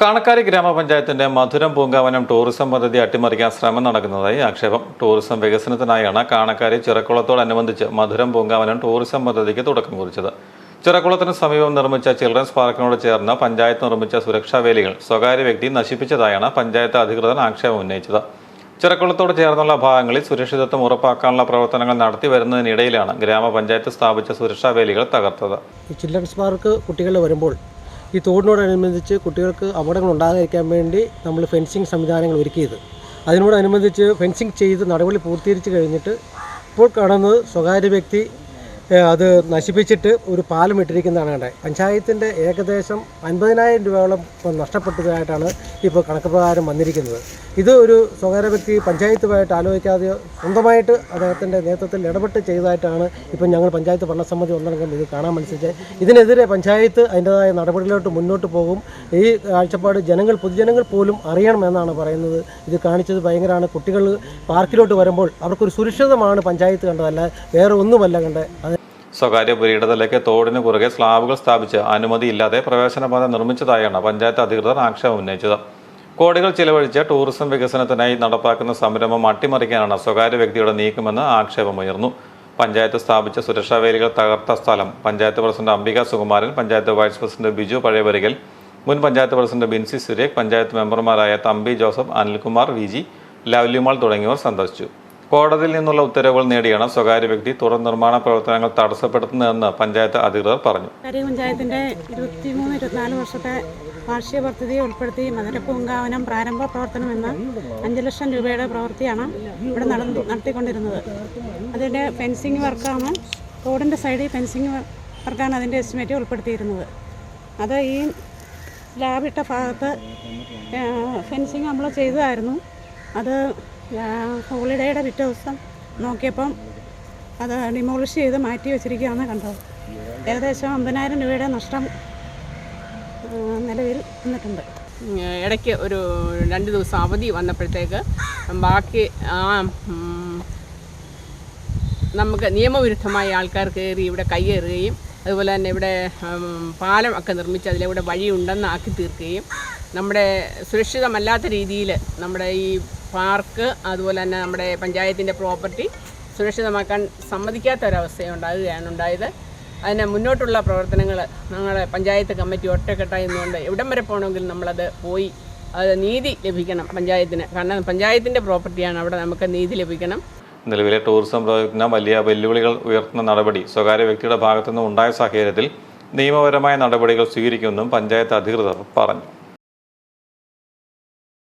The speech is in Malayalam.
കാണക്കാരി ഗ്രാമപഞ്ചായത്തിന്റെ മധുരം പൂങ്കാവനം ടൂറിസം പദ്ധതി അട്ടിമറിക്കാൻ ശ്രമം നടക്കുന്നതായി ആക്ഷേപം. ടൂറിസം വികസനത്തിനായാണ് കാണക്കാരി ചിറക്കുളത്തോടനുബന്ധിച്ച് മധുരം പൂങ്കാവനം ടൂറിസം പദ്ധതിക്ക് തുടക്കം കുറിച്ചത്. ചിറക്കുളത്തിന് സമീപം നിർമ്മിച്ച ചിൽഡ്രൻസ് പാർക്കിനോട് ചേർന്ന് പഞ്ചായത്ത് നിർമ്മിച്ച സുരക്ഷാ വേലികൾ സ്വകാര്യ വ്യക്തി നശിപ്പിച്ചതായാണ് പഞ്ചായത്ത് അധികൃതർ ആക്ഷേപം ഉന്നയിച്ചത്. ചിറക്കുളത്തോട് ചേർന്നുള്ള ഭാഗങ്ങളിൽ സുരക്ഷിതത്വം ഉറപ്പാക്കാനുള്ള പ്രവർത്തനങ്ങൾ നടത്തി വരുന്നതിനിടയിലാണ് ഗ്രാമപഞ്ചായത്ത് സ്ഥാപിച്ച സുരക്ഷാ വേലികൾ തകർത്തത്. ചിൽഡ്രൻസ് പാർക്ക് കുട്ടികൾ വരുമ്പോൾ ഈ തോടിനോടനുബന്ധിച്ച് കുട്ടികൾക്ക് അപകടങ്ങൾ ഉണ്ടാകാതിരിക്കാൻ വേണ്ടി നമ്മൾ ഫെൻസിങ് സംവിധാനങ്ങൾ ഒരുക്കിയത്. അതിനോടനുബന്ധിച്ച് ഫെൻസിങ് ചെയ്ത് നടപടി പൂർത്തീകരിച്ച് കഴിഞ്ഞിട്ട് ഇപ്പോൾ കാണുന്നത് സ്വകാര്യ വ്യക്തി അത് നശിപ്പിച്ചിട്ട് ഒരു പാലം ഇട്ടിരിക്കുന്നതാണ് കണ്ടത് പഞ്ചായത്തിന്റെ ഏകദേശം അൻപതിനായിരം രൂപയോളം നഷ്ടപ്പെട്ടതായിട്ടാണ് ഇപ്പോൾ കണക്ക് പ്രകാരം വന്നിരിക്കുന്നത്. ഇത് ഒരു സ്വകാര്യ വ്യക്തി പഞ്ചായത്തുമായിട്ട് ആലോചിക്കാതെ സ്വന്തമായിട്ട് അദ്ദേഹത്തിന്റെ നേതൃത്വത്തിൽ ഇടപെട്ട് ചെയ്തതായിട്ടാണ് ഇപ്പം ഞങ്ങൾ പഞ്ചായത്ത് ഭരണസമിതി ഒന്നടങ്കം ഇത് കാണാൻ മനസ്സിലെ ഇതിനെതിരെ പഞ്ചായത്ത് അതിന്റെതായ നടപടികളിലോട്ട് മുന്നോട്ട് പോകും. ഈ കാഴ്ചപ്പാട് ജനങ്ങൾ പൊതുജനങ്ങൾ പോലും അറിയണമെന്നാണ് പറയുന്നത്. ഇത് കാണിച്ചത് ഭയങ്കരമാണ്. കുട്ടികൾ പാർക്കിലോട്ട് വരുമ്പോൾ അവർക്കൊരു സുരക്ഷിതമാണ് പഞ്ചായത്ത് കണ്ടതല്ല വേറെ ഒന്നുമല്ല കണ്ടത് സ്വകാര്യ പുരയിടത്തിലേക്ക് തോടിന് കുറുകെ സ്ലാബുകൾ സ്ഥാപിച്ച് അനുമതിയില്ലാതെ പ്രവേശനപാത നിർമ്മിച്ചതായാണ് പഞ്ചായത്ത് അധികൃതർ ആക്ഷേപം ഉന്നയിച്ചത്. കോടികൾ ചിലവഴിച്ച് ടൂറിസം വികസനത്തിനായി നടപ്പാക്കുന്ന സംരംഭം അട്ടിമറിക്കാനാണ് സ്വകാര്യ വ്യക്തിയുടെ നീക്കമെന്ന് ആക്ഷേപമുയർന്നു. പഞ്ചായത്ത് സ്ഥാപിച്ച സുരക്ഷാ വേലികൾ തകർത്ത സ്ഥലം. Panchayat president Ambika Sukumaran panchayat vice president Biju Pazhayavarikal മുൻ പഞ്ചായത്ത് പ്രസിഡന്റ് ബിൻസി സുരേഖ് പഞ്ചായത്ത് മെമ്പർമാരായ Thampi Joseph Anilkumar V G ലവ്ലിമാൾ തുടങ്ങിയവർ സന്ദർശിച്ചു. കോടതിയിൽ നിന്നുള്ള ഉത്തരവുകൾ നേടിയാണ് സ്വകാര്യ വ്യക്തി തുടർ നിർമ്മാണ പ്രവർത്തനങ്ങൾ തടസ്സപ്പെടുത്തുന്നതെന്ന് പഞ്ചായത്ത് അധികൃതർ പറഞ്ഞു. പഞ്ചായത്തിന്റെ ഇരുപത്തിമൂന്ന് ഇരുപത്തിനാല് വർഷത്തെ വാർഷിക പദ്ധതിയെ ഉൾപ്പെടുത്തി മധുരപ്പൂങ്കാവനം പ്രാരംഭ പ്രവർത്തനം എന്ന അഞ്ച് ലക്ഷം രൂപയുടെ പ്രവൃത്തിയാണ് ഇവിടെ നടത്തിക്കൊണ്ടിരുന്നത്. അതിന്റെ ഫെൻസിങ് വർക്കാണ് റോഡിന്റെ സൈഡിൽ ഫെൻസിങ് വർക്കാണ് അതിന്റെ എസ്റ്റിമേറ്റ് ഉൾപ്പെടുത്തിയിരുന്നത്. അത് ഈ സ്ലാബിട്ട ഭാഗത്ത് ഫെൻസിങ് നമ്മൾ ചെയ്തതായിരുന്നു. അത് ഹോളിഡേയുടെ പിറ്റേ ദിവസം നോക്കിയപ്പം അത് ഡിമോളിഷ് ചെയ്ത് മാറ്റി വെച്ചിരിക്കുകയാണ് കണ്ടത് ഏകദേശം അമ്പതിനായിരം രൂപയുടെ നഷ്ടം നിലവിൽ വന്നിട്ടുണ്ട്. ഇടയ്ക്ക് ഒരു രണ്ട് ദിവസം അവധി വന്നപ്പോഴത്തേക്ക് ബാക്കി ആ നമുക്ക് നിയമവിരുദ്ധമായ ആൾക്കാർ കയറി ഇവിടെ കയ്യേറുകയും അതുപോലെ തന്നെ ഇവിടെ പാലം ഒക്കെ നിർമ്മിച്ച് അതിലൂടെ വഴിയുണ്ടെന്ന് ആക്കി തീർക്കുകയും നമ്മുടെ സുരക്ഷിതമല്ലാത്ത രീതിയിൽ നമ്മുടെ ഈ പാർക്ക് അതുപോലെ തന്നെ നമ്മുടെ പഞ്ചായത്തിന്റെ പ്രോപ്പർട്ടി സുരക്ഷിതമാക്കാൻ സമ്മതിക്കാത്ത ഒരവസ്ഥയുണ്ടാകുകയാണ് ഉണ്ടായത്. അതിന് മുന്നോട്ടുള്ള പ്രവർത്തനങ്ങൾ ഞങ്ങളുടെ പഞ്ചായത്ത് കമ്മിറ്റി ഒറ്റക്കെട്ടായി നിന്നുകൊണ്ട് എവിടം വരെ പോകണമെങ്കിലും നമ്മളത് പോയി അത് നീതി ലഭിക്കണം പഞ്ചായത്തിന്. കാരണം പഞ്ചായത്തിന്റെ പ്രോപ്പർട്ടിയാണ് അവിടെ നമുക്ക് നീതി ലഭിക്കണം. നിലവിലെ ടൂറിസം പ്രോജക്റ്റിന് വലിയ വെല്ലുവിളികൾ ഉയർത്തുന്ന നടപടി സ്വകാര്യ വ്യക്തിയുടെ ഭാഗത്തുനിന്ന് ഉണ്ടായ സാഹചര്യത്തിൽ നിയമപരമായ നടപടികൾ സ്വീകരിക്കുമെന്നും പഞ്ചായത്ത് അധികൃതർ പറഞ്ഞു.